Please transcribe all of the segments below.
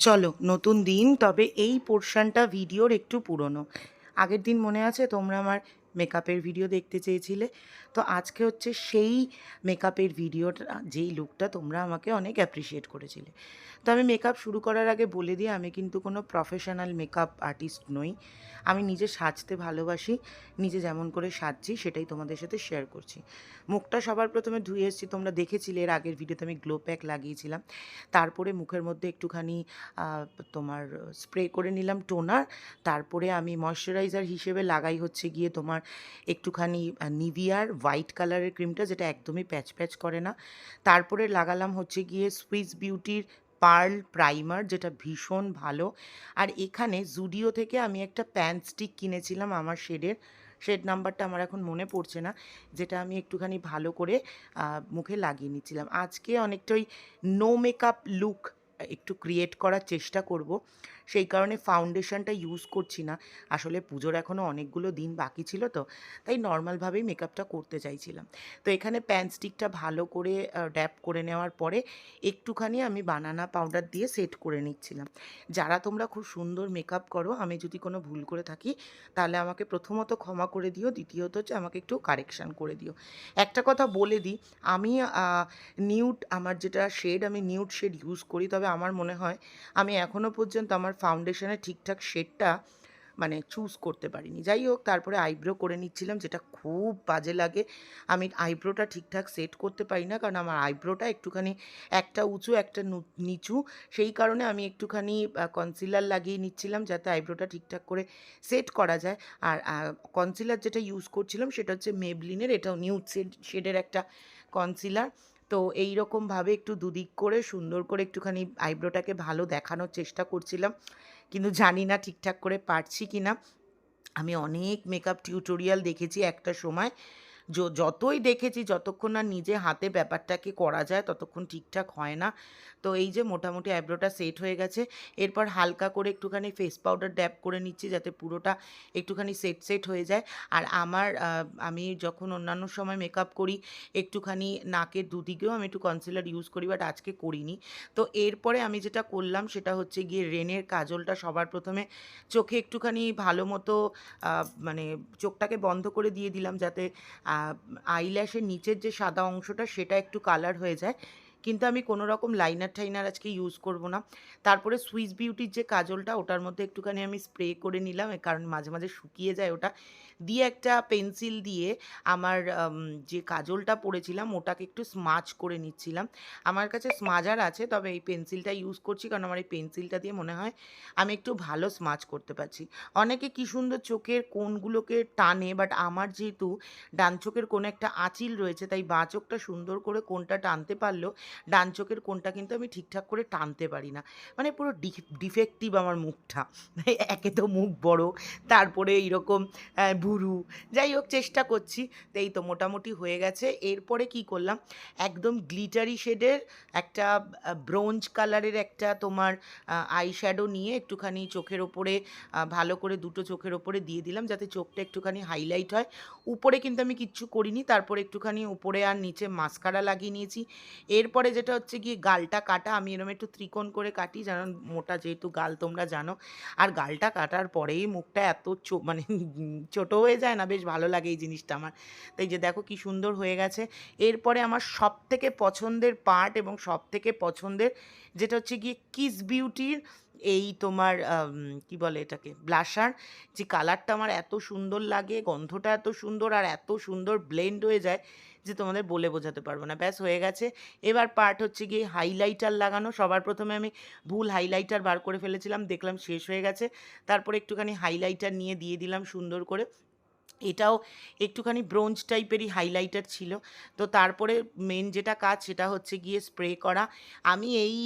চলো, নতুন দিন, তবে এই পোর্শনটা ভিডিওর একটু পুরনো। আগের দিন মনে আছে তোমরা আমার মেকআপের ভিডিও দেখতে চেয়েছিলে? তো আজকে হচ্ছে সেই মেকআপের ভিডিওটা যেই লুকটা তোমরা আমাকে অনেক অ্যাপ্রিসিয়েট করেছিলে। তো আমি মেকআপ শুরু করার আগে বলে দিই, আমি কিন্তু কোনো প্রফেশনাল মেকআপ আর্টিস্ট নই। আমি নিজে সাজতে ভালোবাসি, নিজে যেমন করে সাজছি সেটাই তোমাদের সাথে শেয়ার করছি। মুখটা সবার প্রথমে ধুয়ে এসেছি, তোমরা দেখেছিলে, এর আগের ভিডিওতে আমি গ্লো প্যাক লাগিয়েছিলাম। তারপরে মুখের মধ্যে একটুখানি তোমার স্প্রে করে নিলাম টোনার তারপরে আমি ময়শ্চারাইজার হিসেবে লাগাই হচ্ছে গিয়ে তোমার একটুখানি নিভিয়ার হোয়াইট কালারের ক্রিমটা যেটা একদমই প্যাচ প্যাচ করে না। তারপরে লাগালাম হচ্ছে গিয়ে সুইস বিউটির পার্ল প্রাইমার, যেটা ভীষণ ভালো। আর এখানে জুডিও থেকে আমি একটা প্যান স্টিক কিনেছিলাম আমার শেডের। শেড নাম্বারটা আমার এখন মনে পড়ছে না, যেটা আমি একটুখানি ভালো করে মুখে লাগিয়ে নিচ্ছিলাম। আজকে অনেকটাই নো মেকআপ লুক একটু ক্রিয়েট করার চেষ্টা করব। সেই কারণে ফাউন্ডেশনটা ইউজ করছি না। আসলে পুজোর এখনও অনেকগুলো দিন বাকি ছিল তো, তাই নর্মালভাবেই মেকআপটা করতে চাইছিলাম। তো এখানে প্যান স্টিকটা ভালো করে ড্যাপ করে নেওয়ার পরে একটুখানি আমি বানানা পাউডার দিয়ে সেট করে নিচ্ছিলাম। যারা তোমরা খুব সুন্দর মেকআপ করো, আমি যদি কোনো ভুল করে থাকি, তাহলে আমাকে প্রথমত ক্ষমা করে দিও, দ্বিতীয়ত হচ্ছে আমাকে একটু কারেকশান করে দিও। একটা কথা বলে দিই, আমি নিউড আমার যেটা শেড আমি নিউড শেড ইউজ করি, তবে আমার মনে হয় আমি এখনও পর্যন্ত আমার ফাউন্ডেশনের ঠিকঠাক শেডটা মানে চুজ করতে পারিনি। যাই হোক, তারপরে আইব্রো করে নিচ্ছিলাম, যেটা খুব বাজে লাগে। আমি আইব্রোটা ঠিকঠাক সেট করতে পারি না, কারণ আমার আইব্রোটা একটুখানি একটা উঁচু, একটা নিচু। সেই কারণে আমি একটুখানি কনসিলার লাগিয়ে নিচ্ছিলাম, যাতে আইব্রোটা ঠিকঠাক করে সেট করা যায়। আর কনসিলার যেটা ইউজ করছিলাম, সেটা হচ্ছে মেবলিনের এটাও নিউ শেড শেডের একটা কনসিলার তো এই রকমভাবে একটু দুদিক করে, সুন্দর করে একটুখানি আইব্রোটাকে ভালো দেখানোর চেষ্টা করছিলাম। কিন্তু জানি না ঠিকঠাক করে পারছি কি না আমি অনেক মেকআপ টিউটোরিয়াল দেখেছি একটা সময়। যতই দেখেছি যতক্ষণ না নিজে হাতে ব্যাপারটাকে করা যায় ততক্ষণ ঠিকঠাক হয় না। তো এই যে মোটামুটি আইব্রোটা সেট হয়ে গেছে, এরপর হালকা করে একটুখানি ফেস পাউডার ড্যাপ করে নিচ্ছি যাতে পুরোটা একটুখানি সেট সেট হয়ে যায়। আর আমার আমি যখন অন্যান্য সময় মেকআপ করি, একটুখানি নাকের দুদিকেও আমি একটু কনসিলার ইউজ করি বাট আজকে করিনি। তো এরপরে আমি যেটা করলাম সেটা হচ্ছে গিয়ে রেনের কাজলটা সবার প্রথমে চোখে একটুখানি ভালো মতো মানে চোখটাকে বন্ধ করে দিয়ে দিলাম যাতে আইল্যাশের নিচের যে সাদা অংশটা, সেটা একটু কালার হয়ে যায়। কিন্তু আমি কোনো রকম লাইনার টাইনার আজকে ইউজ করব না। তারপরে সুইস বিউটির যে কাজলটা, ওটার মধ্যে একটুখানি আমি স্প্রে করে নিলাম কারণ মাঝে মাঝে শুকিয়ে যায় ওটা। দিয়ে একটা পেন্সিল দিয়ে আমার যে কাজলটা পরেছিলাম, ওটাকে একটু স্মাচ করে নিচ্ছিলাম। আমার কাছে স্মাজার আছে, তবে এই পেন্সিলটা ইউজ করছি কারণ আমার এই পেন্সিলটা দিয়ে মনে হয় আমি একটু ভালো স্মাচ করতে পারছি। অনেকে কী সুন্দর চোখের কোণগুলোকে টানে বাট আমার যেহেতু ডান চোখের কোনো একটা আঁচিল রয়েছে, তাই বাঁ চোখটা সুন্দর করে কোনটা টানতে পারলেও ডান চোখের কোনটা কিন্তু আমি ঠিকঠাক করে টানতে পারি না। মানে পুরো ডিফেক্টিভ আমার মুখটা। একে তো মুখ বড়, তারপরে এইরকম ভুরু যাই হোক, চেষ্টা করছি। তো এই তো মোটামুটি হয়ে গেছে। এরপরে কি করলাম? একদম গ্লিটারি শেডের একটা ব্রোঞ্জ কালারের একটা তোমার আই শ্যাডো নিয়ে একটুখানি চোখের ওপরে ভালো করে দুটো চোখের ওপরে দিয়ে দিলাম যাতে চোখটা একটুখানি হাইলাইট হয়। উপরে কিন্তু আমি কিচ্ছু করিনি। তারপরে একটুখানি উপরে আর নিচে মাস্কারা লাগিয়ে নিয়েছি। এরপরে যেটা হচ্ছে গিয়ে গালটা কাটা। আমি এরকম একটু ত্রিকোণ করে কাটি। যেন মোটা যেহেতু গাল তোমরা জানো। আর গালটা কাটার পরেই মুখটা এত মানে ছোট হয়ে যায় না, বেশ ভালো লাগে এই জিনিসটা আমার। তাই যে দেখো কি সুন্দর হয়ে গেছে। এরপরে আমার সব থেকে পছন্দের পার্ট এবং সব থেকে পছন্দের যেটা হচ্ছে গিয়ে কিস বিউটির এই তোমার কি বলে এটাকে ব্লাশার যে কালারটা আমার এত সুন্দর লাগে, গন্ধটা এত সুন্দর আর এত সুন্দর ব্লেন্ড হয়ে যায় যে তোমাদের বলে বোঝাতে পারব না। ব্যাস, হয়ে গেছে। এবার পার্ট হচ্ছে গিয়ে হাইলাইটার লাগানো। সবার প্রথমে আমি ভুল হাইলাইটার বার করে ফেলেছিলাম, দেখলাম শেষ হয়ে গেছে। তারপরে একটুখানি হাইলাইটার নিয়ে দিয়ে দিলাম সুন্দর করে। এটাও একটুখানি ব্রোঞ্জ টাইপেরই হাইলাইটার ছিল। তো তারপরে মেন যেটা কাজ সেটা হচ্ছে গিয়ে স্প্রে করা। আমি এই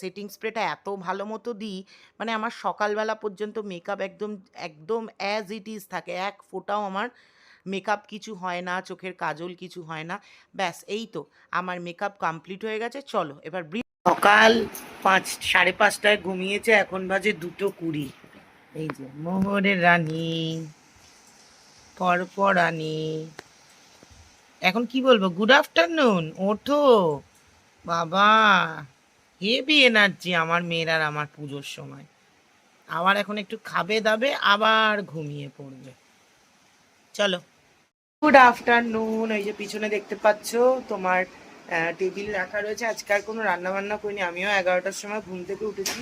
সেটিং স্প্রেটা এত ভালো মতো দিই মানে আমার সকালবেলা পর্যন্ত মেকআপ একদম একদম অ্যাজ ইট ইজ থাকে। এক ফোটাও আমার মেকআপ কিছু হয় না, চোখের কাজল কিছু হয় না। ব্যাস, এই তো। আমার মেকআপ কমপ্লিট হয়ে গেছে। চলো, এবার সকাল পাঁচ, সাড়ে পাঁচটায় ঘুমিয়েছে, এখন বাজে দুটো কুড়ি। এই যে, মোহরের রানী। পরপরানি। এখন কি বলব? গুড আফটারনুন ওঠো। বাবা হেভি এনার্জি আমার মেয়ের আর আমার পুজোর সময়। আবার এখন একটু খাবে দাবে, আবার ঘুমিয়ে পড়বে। চলো। গুড আফটারনুন এই যে পিছনে দেখতে পাচ্ছ, তোমার টেবিল রাখা রয়েছে। আজকে আর কোনো রান্না বান্না করিনি, আমিও এগারোটার সময় ঘুম থেকে উঠেছি।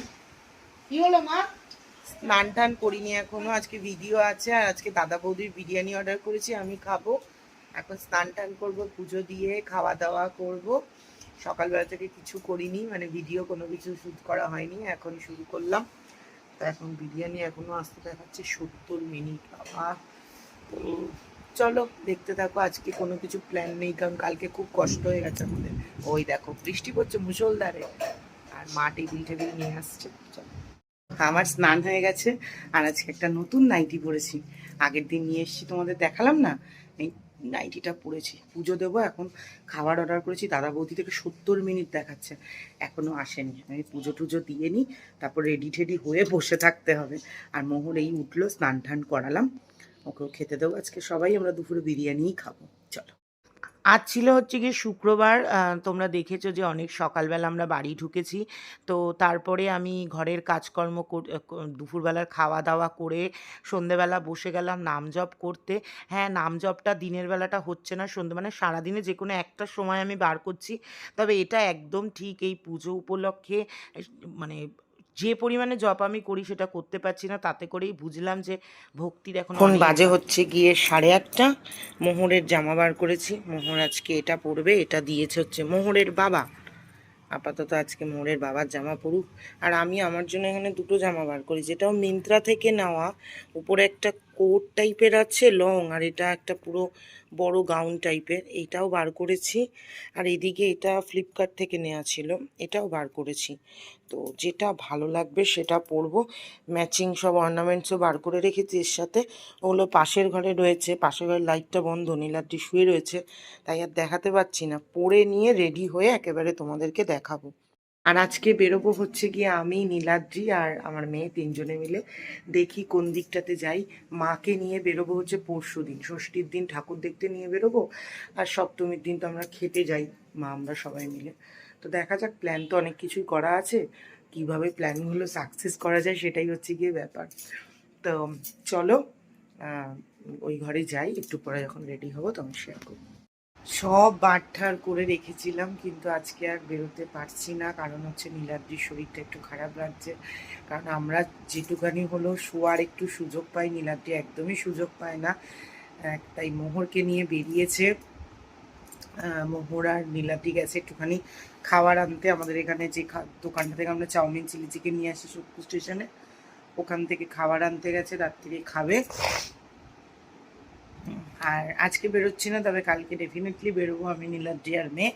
কি হলো মা? স্নান টান করিনি এখনও, আজকে ভিডিও আছে আর আজকে দাদা বৌদির বিরিয়ানি অর্ডার করেছি, আমি খাব। এখন স্নান টান করব, পুজো দিয়ে খাওয়া দাওয়া করব। সকালবেলা থেকে কিছু করিনি মানে ভিডিও কোনো কিছু শ্যুট করা হয়নি এখন শুরু করলাম। তো এখন বিরিয়ানি এখনও আসতে দেখাচ্ছে সত্তর মিনিট, বাবা। তো চলো, দেখতে থাকো, আজকে কোনো কিছু প্ল্যান নেই, কারণ কালকে খুব কষ্ট হয়ে গেছে আমাদের। ওই দেখো, বৃষ্টি পড়ছে মুসলধারে আর মা টেবিল টেবিল নিয়ে আসছে, চলো। আমার স্নান হয়ে গেছে, আর আজকে একটা নতুন নাইটি পরেছি। আগের দিন নিয়ে এসেছি, তোমাদের দেখালাম না? এই নাইটিটা পরেছি। পুজো দেবো এখন, খাবার অর্ডার করেছি, দাদা বৌদি থেকে সত্তর মিনিট দেখাচ্ছে। এখনও আসেনি। আমি পুজো টুজো দিয়ে নিই, তারপর রেডি টেডি হয়ে বসে থাকতে হবে। আর মোহর এই উঠল স্নান টান করালাম। ওকেও খেতে দেবো। আজকে সবাই আমরা দুপুরে বিরিয়ানিই খাব। আজ ছিল হচ্ছে গিয়ে শুক্রবার তোমরা দেখেছ যে অনেক সকালবেলা আমরা বাড়ি ঢুকেছি। তো তারপরে আমি ঘরের কাজকর্ম কর- দুপুরবেলার খাওয়া দাওয়া করে সন্ধেবেলা বসে গেলাম নাম জপ করতে। হ্যাঁ নাম জপটা দিনের বেলাটা হচ্ছে না, সন্ধে মানে সারাদিনে যে কোনো একটা সময় আমি বার করছি। তবে এটা একদম ঠিক এই পুজো উপলক্ষে মানে যে পরিমাণে জপ আমি করি সেটা করতে পারছি না তাতে করেই বুঝলাম যে ভক্তির এখন এখন বাজে হচ্ছে গিয়ে সাড়ে আটটা। মোহরের জামা বার করেছি। মোহর আজকে এটা পরবে এটা দিয়েছে হচ্ছে মোহরের বাবা। আপাতত আজকে মোহরের বাবার জামা পরুক। আর আমি আমার জন্য এখানে দুটো জামা বার করি যেটাও মিন্ত্রা থেকে নেওয়া। উপরে একটা কোট টাইপের আছে, লং, আর এটা একটা পুরো বড় গাউন টাইপের। এইটাও বার করেছি। আর এদিকে এটা ফ্লিপকার্ট থেকে নেওয়া ছিল, এটাও বার করেছি। তো যেটা ভালো লাগবে সেটা পরবো। ম্যাচিং সব অর্নামেন্টসও বার করে রেখেছি। এর সাথে ওগুলো পাশের ঘরে রয়েছে। পাশের ঘরের লাইটটা বন্ধ নীলাদ্রি শুয়ে রয়েছে। তাই আর দেখাতে পাচ্ছি না। পরে নিয়ে রেডি হয়ে একেবারে তোমাদেরকে দেখাবো। আর আজকে বেরোবো হচ্ছে গিয়ে আমি, নীলাদ্রি আর আমার মেয়ে তিনজনে মিলে। দেখি কোন দিকটাতে যাই। মাকে নিয়ে বেরোবো হচ্ছে পরশু দিন। ষষ্ঠীর দিন ঠাকুর দেখতে নিয়ে বেরোবো। আর সপ্তমীর দিন তো আমরা খেতে যাই, মা আমরা সবাই মিলে। তো দেখা যাক প্ল্যান তো অনেক কিছুই করা আছে। কীভাবে প্ল্যানগুলো সাকসেস করা যায় সেটাই হচ্ছে গিয়ে ব্যাপার। তো চলো ওই ঘরে যাই। একটু পরে যখন রেডি হব তখন শেয়ার করব। সব বাটঠার করে রেখেছিলাম, কিন্তু আজকে আর বেরোতে পারছি না, কারণ হচ্ছে নীলাদ্রির শরীরটা একটু খারাপ লাগছে। কারণ আমরা যেটুখানি হলো শোয়ার একটু সুযোগ পাই, নীলাদ্রি একদমই সুযোগ পায় না। তাই মোহরকে নিয়ে বেরিয়েছে। মোহর আর নীলাদ্রি গেছে একটুখানি খাবার আনতে। আমাদের এখানে যে দোকানটা থেকে আমরা চাউমিন, চিলি চিকেন নিয়ে আসি সুখপুর স্টেশনে। ওখান থেকে খাবার আনতে গেছে, রাত্রিরে খাবে। আর আজকে বেরোচ্ছি না, তবে কালকে ডেফিনেটলি বেরোবো আমি নীলাদ্রি আর মেয়ে।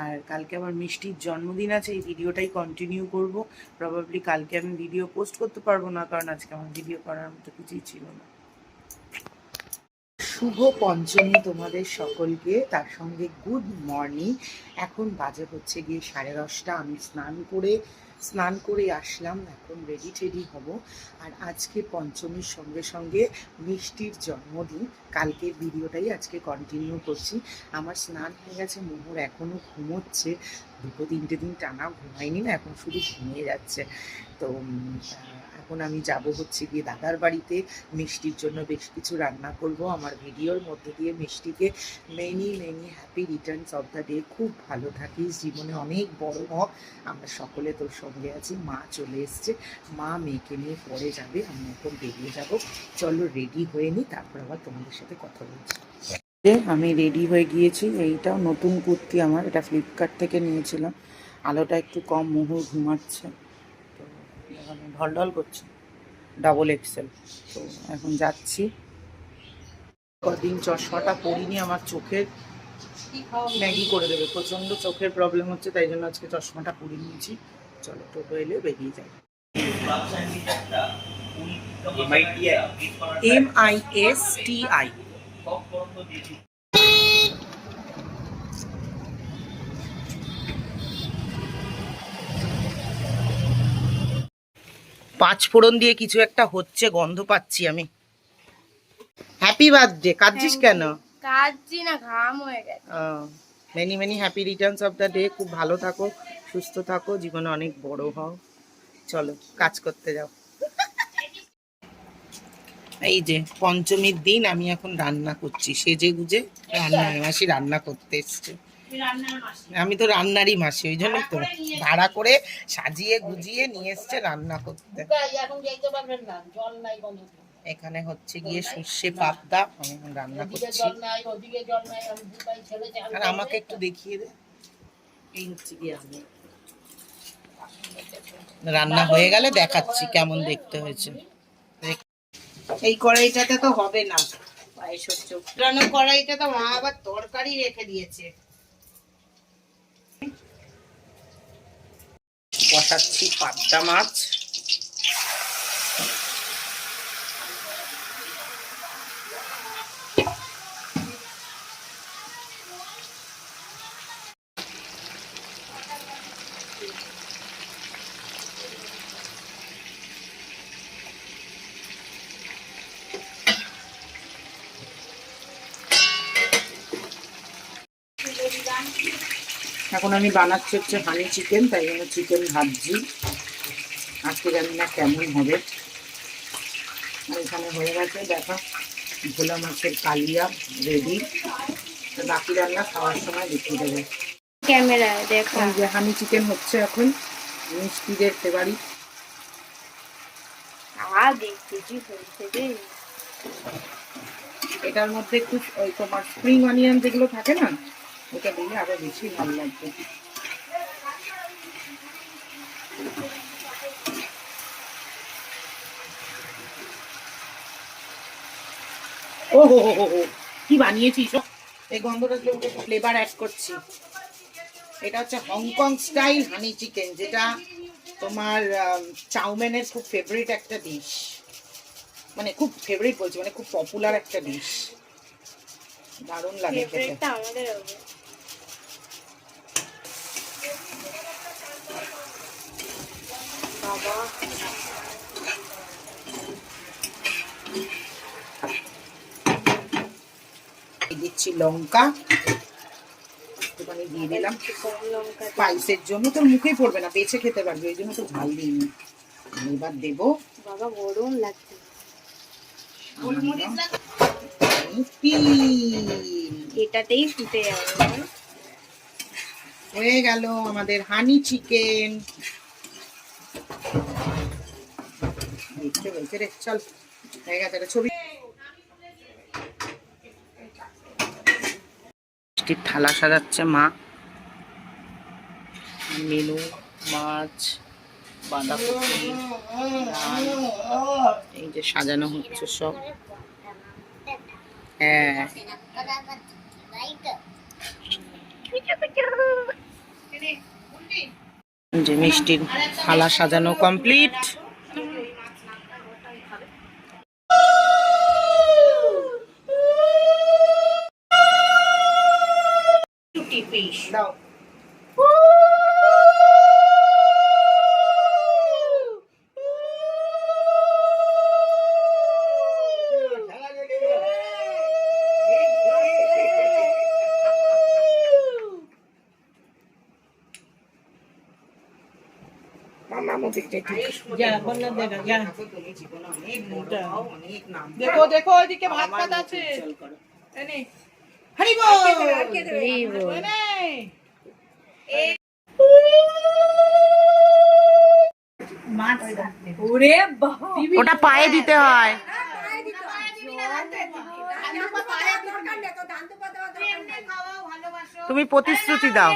আর কালকে আমার মিষ্টির জন্মদিন আছে, এই ভিডিওটাই কন্টিনিউ করব। প্রবাবলি কালকে আমি ভিডিও পোস্ট করতে পারব না, কারণ আজকে আমার ভিডিও করার মতো কিছুই ছিল না। শুভ পঞ্চমী তোমাদের সকলকে, তার সঙ্গে গুড মর্নিং এখন বাজে হচ্ছে গিয়ে সাড়ে দশটা, আমি স্নান করে স্নান করে আসলাম, এখন রেডি টেডি হব। আর আজকে পঞ্চমীর সঙ্গে সঙ্গে মিষ্টির জন্মদিন। কালকের ভিডিওটাই আজকে কন্টিনিউ করছি। আমার স্নান হয়ে গেছে, মোহর এখনও ঘুমোচ্ছে। দুটো তিনটে দিন টানা ঘুমায়নি না, এখন শুধু ঘুমিয়ে যাচ্ছে। তো এখন আমি যাব হচ্ছে গিয়ে দাদার বাড়িতে। মিষ্টির জন্য বেশ কিছু রান্না করব। আমার ভিডিওর মধ্যে দিয়ে মিষ্টিকে many many happy returns of the day খুব ভালো থাকিস। জীবনে অনেক বড় হ আমরা সকলে তোর সঙ্গে আছি। মা চলে এসছে। মা মেয়েকে নিয়ে পরে যাবে। আমি এখন বেরিয়ে যাব। চলো রেডি হয়ে নিই তারপর আবার তোমাদের সাথে কথা বলছি। আমি রেডি হয়ে গিয়েছি। এইটাও নতুন কুর্তি আমার। এটা ফ্লিপকার্ট থেকে নিয়েছিলাম। আলোটা একটু কম, মোহর ঘুমাচ্ছে। এখন ঢল ঢল করছে ডাবল এক্সেল তো এখন যাচ্ছি। কদিন চশমাটা পরিনি আমার চোখের। ম্যাগি করে দেবে প্রচণ্ড চোখের প্রবলেম হচ্ছে তাই জন্য আজকে চশমাটা পরে নিয়েছি। চলো টোটো এলে বেরিয়ে যাই। M I S T I পাঁচ ফোড়ন দিয়ে কিছু একটা হচ্ছে গন্ধ পাচ্ছি আমি। হ্যাপি বার্থডে কাঁদছিস কেন? কাঁদছি না ঘাম হয়ে গেছে। Many many happy returns of the day খুব ভালো থাকো সুস্থ থাকো জীবনে অনেক বড় হও। চলো কাজ করতে যাও। এই যে পঞ্চমীর দিন আমি এখন রান্না করছি। সেজে গুজে রান্না মাসি রান্না করতে এসছে। আমি তো রান্নারই মাসি ওই জন্য তো। ভাড়া করে সাজিয়ে গুজিয়ে নিয়ে এসছে রান্না করতে। এখানে হচ্ছে গিয়ে সর্ষে পাবদা আমি রান্না করছি। আর আমাকে একটু দেখিয়ে দে। এই হচ্ছে গিয়ে রান্না হয়ে গেলে দেখাচ্ছি কেমন দেখতে হয়েছে। এই কড়াইটাতে তো হবে না। কড়াইটা তো মা আবার তরকারি রেখে দিয়েছে। বসাচ্ছি পাবদা মাছ। এখন আমি বানাচ্ছি হচ্ছে হানি চিকেন তাই জন্য চিকেন ভাবছি আজকে জানি না কেমন হবে। আর এখানে হয়ে গেছে দেখা ভোলা মাছের কালিয়া রেডি বাকি রান্না খাওয়ার সময় দেখিয়ে দেবো। ক্যামেরায় দেখো। যে হানি চিকেন হচ্ছে এখন মিষ্টিদের ফেভারিট এটার মধ্যে একটু ওই তোমার স্প্রিং অনিয়ন যেগুলো থাকে না ওটা দিলে বেশি ভালো লাগবে। ও হো হো হো কি ফ্লেভার অ্যাড করছি। এটা হচ্ছে হংকং স্টাইল হানি চিকেন যেটা তোমার চাউমিনের খুব ফেভারিট একটা ডিশ মানে খুব ফেভারিট বলছি মানে খুব পপুলার একটা ডিশ দারুণ লাগে খেতে। বাবা দিচ্ছি লঙ্কা। একটুখানি দিয়ে দিলাম। লঙ্কা স্পাইসের জন্য তোর মুখেই পড়বে না বেছে খেতে পারবে ওই জন্য তো ঝাল দিইনি। এবার দেবো। বাবা গরম লাগছে। এটাতেই ফুটে যাবে। হয়ে গেল আমাদের হানি চিকেন। বলছে, রে, চল, হয়ে গেছে ছবি। মিষ্টির থালা সাজাচ্ছে মা? মেনু, মাছ, বাঁধাকপি এই যে সাজানো হচ্ছে সব। হ্যাঁ। যে মিষ্টির থালা সাজানো কমপ্লিট। দাও মামা মোদিক দেখো দেখো ওইদিকে ভাত ভাত আছে। হরি বল ওরে ওটা পায়ে দিতে হয়। তুমি প্রতিশ্রুতি দাও।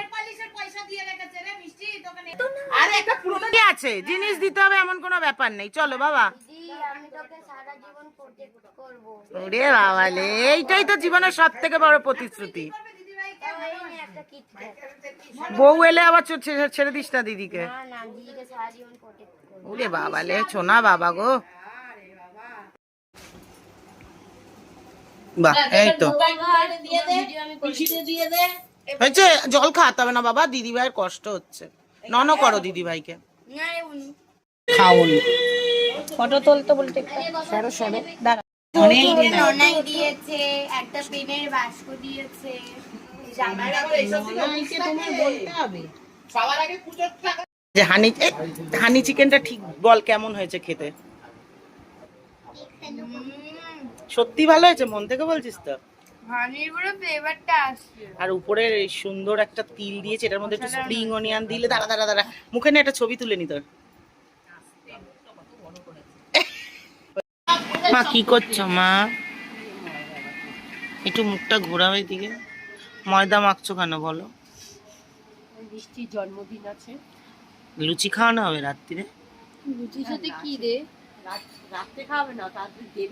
আছে? জিনিস দিতে হবে এমন কোনো ব্যাপার নেই। চলো বাবা। আমি তোকে সারা জীবন প্রোটেক্ট করব ওরে বাবা লে এইটাই তো জীবনের সব থেকে বড় প্রতিশ্রুতি। বউ এলে আবার ছেড়ে দিস না দিদিকে। ওরে বাবা লে ছোনা বাবা গো। বাহ এই তো। হয়েছে জল খাওয়াতে হবে না বাবা দিদি ভাইয়ের কষ্ট হচ্ছে। নন করো দিদি ভাইকে খাওন। ফটো তুলতে বলতে সরো সরো। অনেক অনেক দিয়েছে একটা পেনের বাস্ক দিয়েছে। সবার আগে পুজোর টাকা যে হানি হানি চিকেনটা ঠিক বল কেমন হয়েছে খেতে? সত্যি ভালো হয়েছে? মন থেকে বলছিস তো? হানির পুরো ফ্লেভারটা আসছে। আর উপরে সুন্দর একটা তিল দিয়েছে এটার মধ্যে একটু স্প্রিং অনিয়ন দিলে দাঁড়া দাঁড়া দাঁড়া। মুখে না একটা ছবি তুলে নি তোর। মা কি করছ মা? একটু মুখটা ঘোরাও দিকে ময়দা মাখছো কেন বলো? বৃষ্টির জন্মদিন আছে। লুচি খাওয়ানো হবে রাত্রিরে? লুচির সাথে কি দে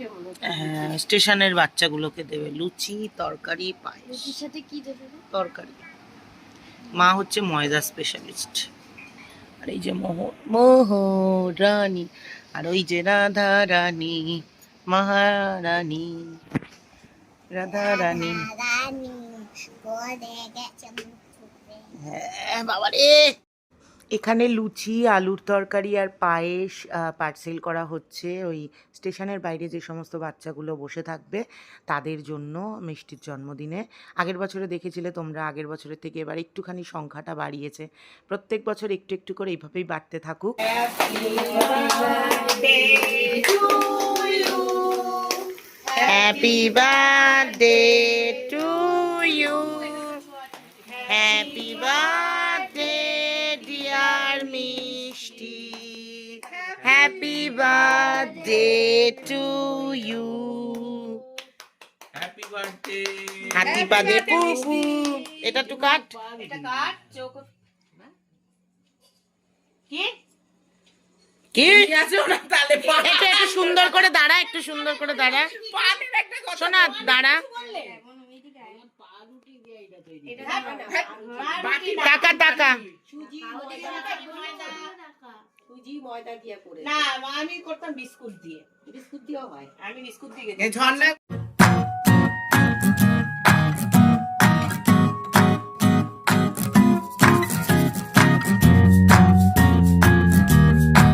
মনে হ্যাঁ। স্টেশনের বাচ্চাগুলোকে দেবে। লুচি তরকারি পায়েস। সাথে কি দেবে তরকারি। মা হচ্ছে ময়দা স্পেশালিস্ট আর এই যে মোহর মোহর রানী। আর ওই যে রাধা রানী মহারানী। রাধা রানী। হ্যাঁ বাবা রে এখানে লুচি, আলুর তরকারি আর পায়েস পার্সেল করা হচ্ছে। ওই স্টেশনের বাইরে যে সমস্ত বাচ্চাগুলো বসে থাকবে, তাদের জন্য মিষ্টির জন্মদিনে। আগের বছরে দেখেছিলে তোমরা, আগের বছরের থেকে এবার একটুখানি সংখ্যাটা বাড়িয়েছে। প্রত্যেক বছর একটু একটু করে এইভাবেই বাড়তে থাকুক। Happy birthday to you happy birthday happy birthday to you happy birthday হাতি পাদে পুপু এটা একটু কাট এটা কাট চোখ কি কি একটু সুন্দর করে দাঁড়া একটু সুন্দর করে দাঁড়া। কথা শোনা দাঁড়া। টাকা টাকা। সুজি ময়দা দিয়ে করে না আমি করতাম বিস্কুট দিয়ে। বিস্কুট দিয়েও হয়। আমি বিস্কুট দিয়ে ঝর্ণা